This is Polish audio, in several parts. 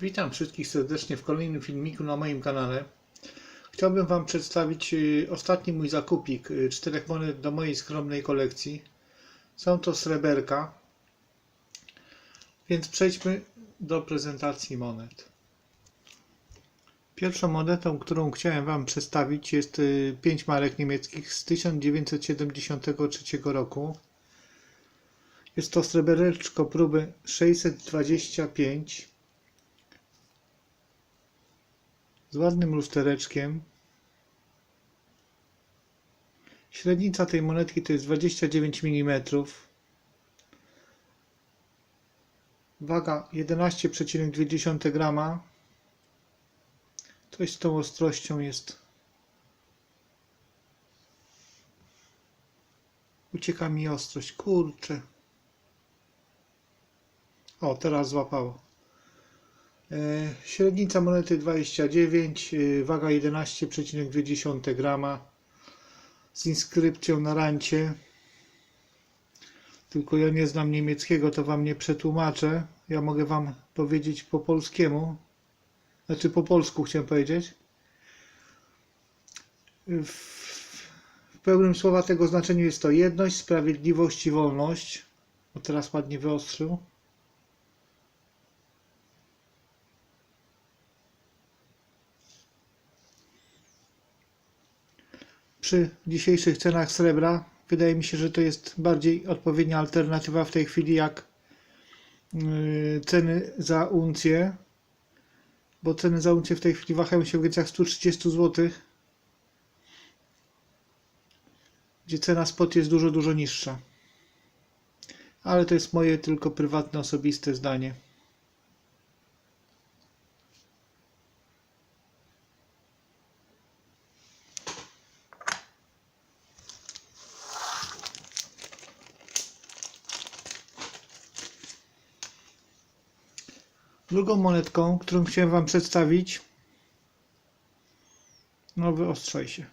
Witam wszystkich serdecznie w kolejnym filmiku na moim kanale. Chciałbym Wam przedstawić y, ostatni mój zakupik y, czterech monet do mojej skromnej kolekcji. Są to sreberka, więc przejdźmy do prezentacji monet. Pierwszą monetą, którą chciałem Wam przedstawić jest 5 marek niemieckich z 1973 roku. Jest to srebereczko próby 625 z ładnym lustereczkiem. Średnica tej monetki to jest 29 mm. Waga 11,2 g. Coś z tą ostrością jest. Ucieka mi ostrość. Kurczę. O, teraz złapało. E, Średnica monety 29, e, waga 11,2 grama z inskrypcją na rancie. Tylko ja nie znam niemieckiego, to wam nie przetłumaczę. Ja mogę wam powiedzieć po polskiemu. Znaczy po polsku chciałem powiedzieć. W, w pełnym słowa tego znaczeniu jest to jedność, sprawiedliwość i wolność. O teraz ładnie wyostrzył. Przy dzisiejszych cenach srebra wydaje mi się, że to jest bardziej odpowiednia alternatywa w tej chwili jak yy, ceny za uncję, bo ceny za uncję w tej chwili wahają się w granicach 130 zł, gdzie cena spot jest dużo, dużo niższa. Ale to jest moje tylko prywatne, osobiste zdanie. Drugą monetką, którą chciałem Wam przedstawić, no wyostrzaj się,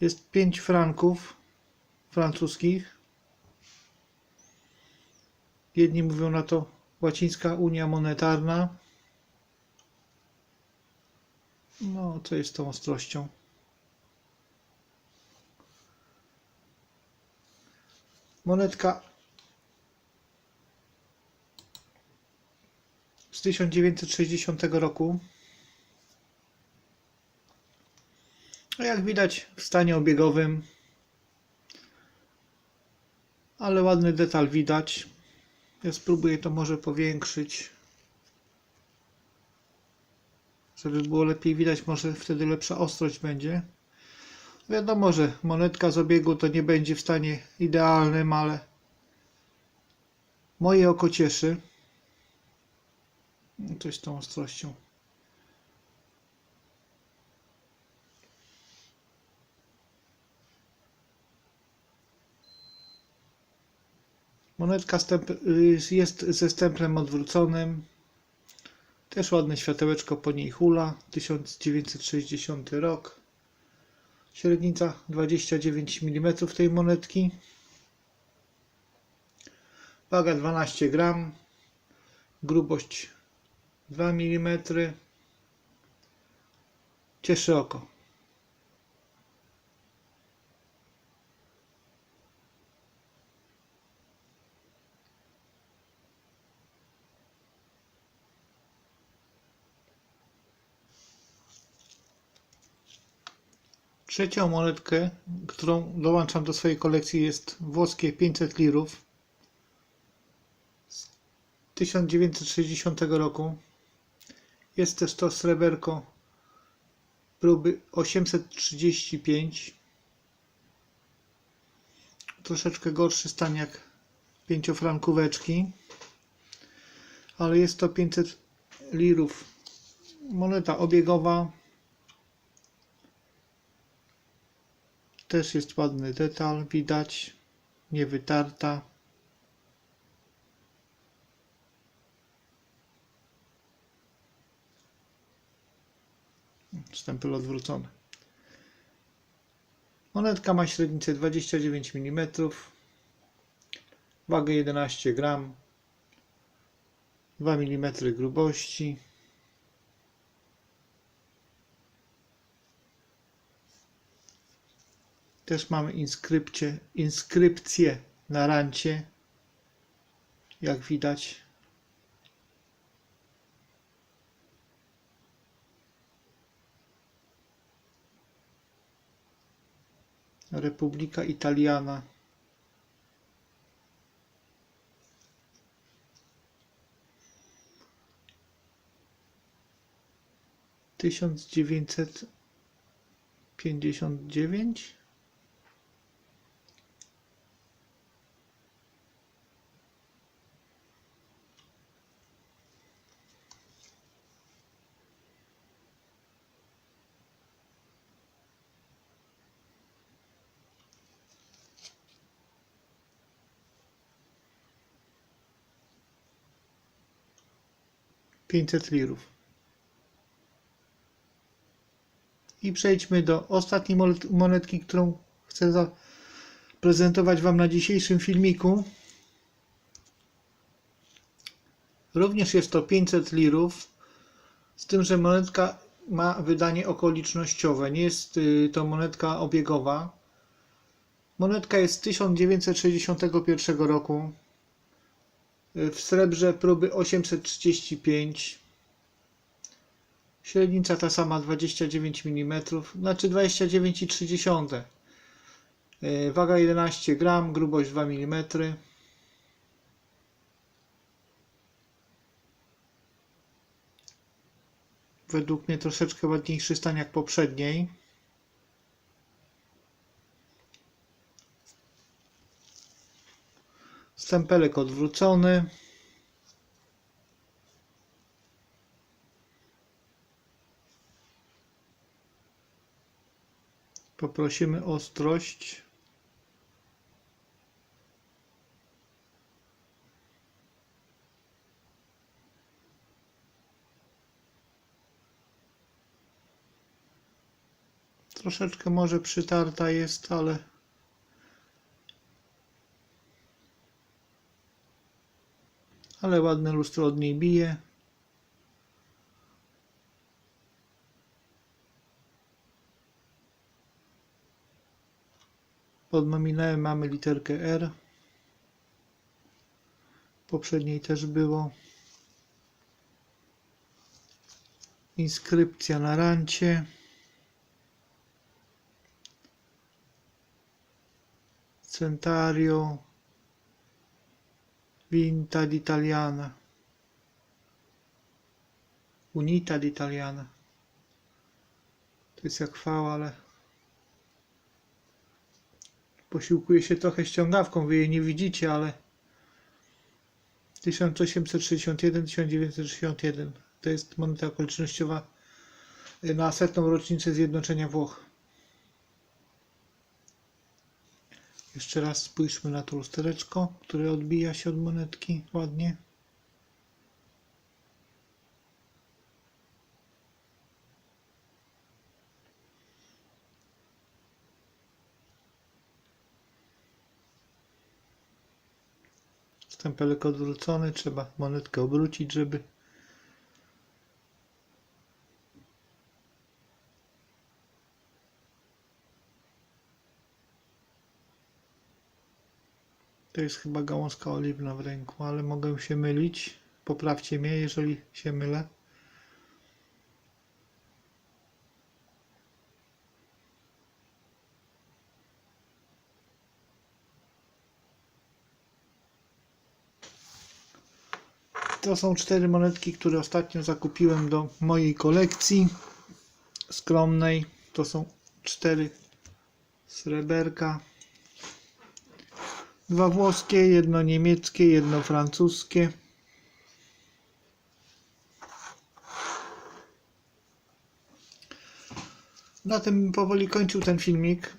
jest 5 franków francuskich. Jedni mówią na to łacińska unia monetarna. No, co jest tą ostrością? Monetka z 1960 roku. A jak widać w stanie obiegowym, ale ładny detal widać. Ja spróbuję to może powiększyć, żeby było lepiej widać, może wtedy lepsza ostrość będzie. Wiadomo, że monetka z obiegu to nie będzie w stanie idealnym, ale moje oko cieszy. Coś tą ostrością. Monetka jest ze stemplem odwróconym. Też ładne światełeczko po niej hula. 1960 rok. Średnica 29 mm tej monetki. Waga 12 gram. Grubość 2 mm. Cieszy oko. Trzecią monetkę, którą dołączam do swojej kolekcji jest włoskie 500 lirów z 1960 roku. Jest też to sreberko próby 835. Troszeczkę gorszy stan jak pięciofrankóweczki. Ale jest to 500 lirów. Moneta obiegowa. Też jest ładny detal, widać, niewytarta. Stempel odwrócony. Monetka ma średnicę 29 mm, wagę 11 gram. 2 mm grubości. Też mamy inskrypcję, na rancie, jak widać. Republika Italiana. Tysiąc dziewięćset pięćdziesiąt dziewięć. Pięćset lirów. I przejdźmy do ostatniej monet- monetki, którą chcę zaprezentować Wam na dzisiejszym filmiku. Również jest to 500 lirów, z tym, że monetka ma wydanie okolicznościowe. Nie jest y, to monetka obiegowa. Monetka jest z 1961 roku. W srebrze próby 835. Średnica ta sama 29 mm, znaczy 29,3. Yy, Waga 11 gram, grubość 2 mm. Według mnie troszeczkę ładniejszy stan jak poprzedniej. Stempelek odwrócony. Poprosimy ostrość. Troszeczkę może przytarta jest, ale ale ładne lustro od niej bije. Pod nominałem mamy literkę R. Poprzedniej też było. Inskrypcja na rancie. Centario. Vinta d'Italiana. Unita d'Italiana. To jest jak V, ale posiłkuje się trochę ściągawką, wy jej nie widzicie, ale 1861-1961 to jest moneta okolicznościowa na setną rocznicę zjednoczenia Włoch. Jeszcze raz spójrzmy na to lustereczko, które odbija się od monetki ładnie. Stempelek odwrócony, trzeba monetkę obrócić, żeby To jest chyba gałązka oliwna w ręku, ale mogę się mylić. Poprawcie mnie, jeżeli się mylę. To są cztery monetki, które ostatnio zakupiłem do mojej kolekcji skromnej. To są cztery sreberka. Dwa włoskie, jedno niemieckie, jedno francuskie. Na tym powoli kończył ten filmik.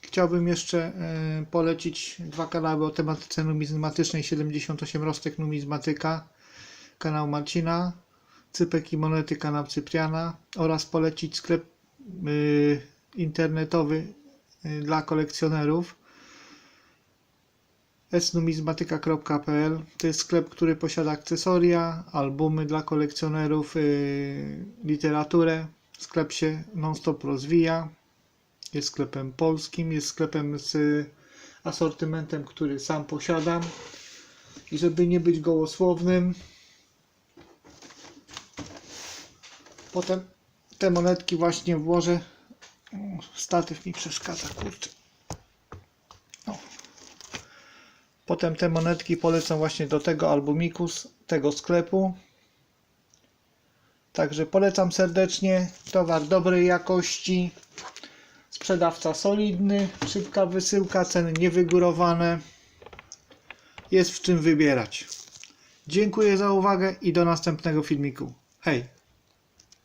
Chciałbym jeszcze e, polecić dwa kanały o tematyce numizmatycznej 78 Rostek Numizmatyka, kanał Marcina, Cypek i Monety, kanał Cypriana oraz polecić sklep y, internetowy y, dla kolekcjonerów esnumizmatyka.pl to jest sklep, który posiada akcesoria, albumy dla kolekcjonerów, yy, literaturę. Sklep się non-stop rozwija. Jest sklepem polskim, jest sklepem z asortymentem, który sam posiadam. I żeby nie być gołosłownym, potem te monetki właśnie włożę. O, Statyw mi przeszkadza, kurczę. O. Potem te monetki polecam właśnie do tego albumiku z tego sklepu. Także polecam serdecznie. Towar dobrej jakości. Sprzedawca solidny, szybka wysyłka, ceny niewygórowane. Jest w czym wybierać. Dziękuję za uwagę i do następnego filmiku. Hej!